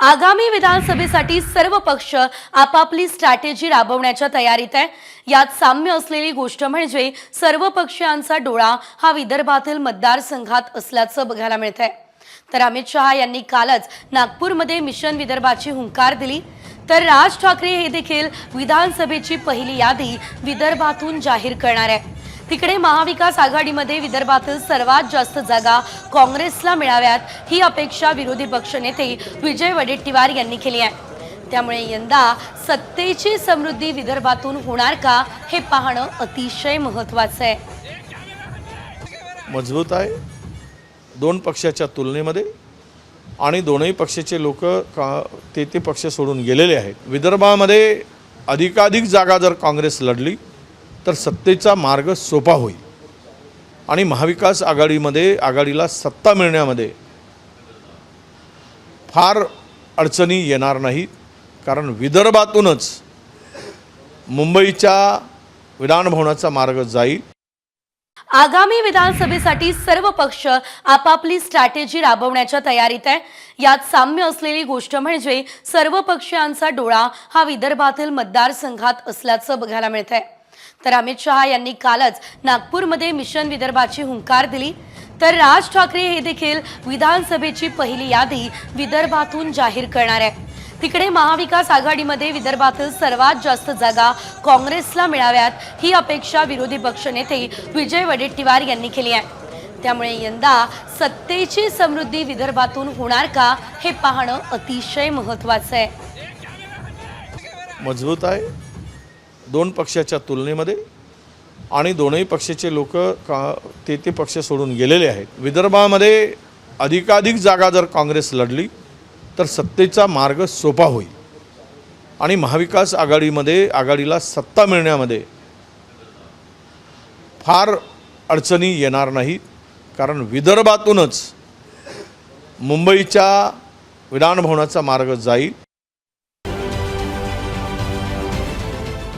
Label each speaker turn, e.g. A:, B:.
A: आगामी विधानसभेसाठी सर्व पक्ष आपापली स्ट्रॅटेजी राबवण्याच्या तयारीत आहे यात साम्य असलेली गोष्ट म्हणजे सर्व पक्षांचा डोळा हा विदर्भातील मतदारसंघात असल्याचं बघायला मिळत आहे तर अमित शहा यांनी कालच नागपूरमध्ये मिशन विदर्भाची हुंकार दिली. तर राज ठाकरे हे देखील विधानसभेची पहिली यादी विदर्भातून जाहीर करणार आहे तिकडे महाविकास आघाडीमध्ये विदर्भातील सर्वात जास्त जागा काँग्रेसला मिळाव्यात ही अपेक्षा विरोधी पक्षनेते विजय वडेट्टीवार यांनी केली आहे. त्यामुळे यंदा सत्तेची समृद्धी विदर्भातून होणार का हे पाहणं अतिशय महत्वाचं आहे.
B: मजबूत आहे. दोन पक्षाच्या तुलनेमध्ये आणि दोनही पक्षाचे लोक का ते ते पक्ष सोडून गेलेले आहेत. विदर्भामध्ये अधिकाधिक जागा जर काँग्रेस लढली तर सत्तेचा मार्ग सोपा होईल. आणि महाविकास आघाडीमध्ये आघाडीला सत्ता मिळण्यामध्ये फार अडचणी येणार नाहीत कारण विदर्भातूनच मुंबईच्या विधानभवनाचा मार्ग जाईल.
A: आगामी विधानसभेसाठी सर्व पक्ष आपापली स्ट्रॅटेजी राबवण्याच्या तयारीत आहे यात साम्य असलेली गोष्ट म्हणजे सर्व पक्षांचा डोळा हा विदर्भातील मतदारसंघात असल्याचं बघायला मिळत आहे तर अमित शहा यांनी कालच नागपूरमध्ये मिशन विदर्भाची हुंकार दिली. तर राज ठाकरे हे देखील विधानसभेची पहिली यादी विदर्भातून जाहीर करणार आहे तिकडे महाविकास आघाडीमध्ये विदर्भातील सर्वात जास्त जागा काँग्रेसला मिळाव्यात ही अपेक्षा विरोधी पक्षनेते विजय वडेट्टीवार यांनी केली आहे. त्यामुळे यंदा सत्तेची समृद्धी विदर्भातून होणार का हे पाहणं अतिशय महत्वाचं आहे.
B: मजबूत आहे. दोन पक्षाच्या तुलनेमध्ये आणि दोनही पक्षाचे लोक का ते ते पक्ष सोडून गेलेले आहेत. विदर्भामध्ये अधिकाधिक जागा जर काँग्रेस लढली तर सत्तेचा मार्ग सोपा होईल. आणि महाविकास आघाडीमध्ये आघाडीला सत्ता मिळण्यामध्ये फार अडचणी येणार नाहीत कारण विदर्भातूनच मुंबईच्या विधानभवनाचा मार्ग जाईल.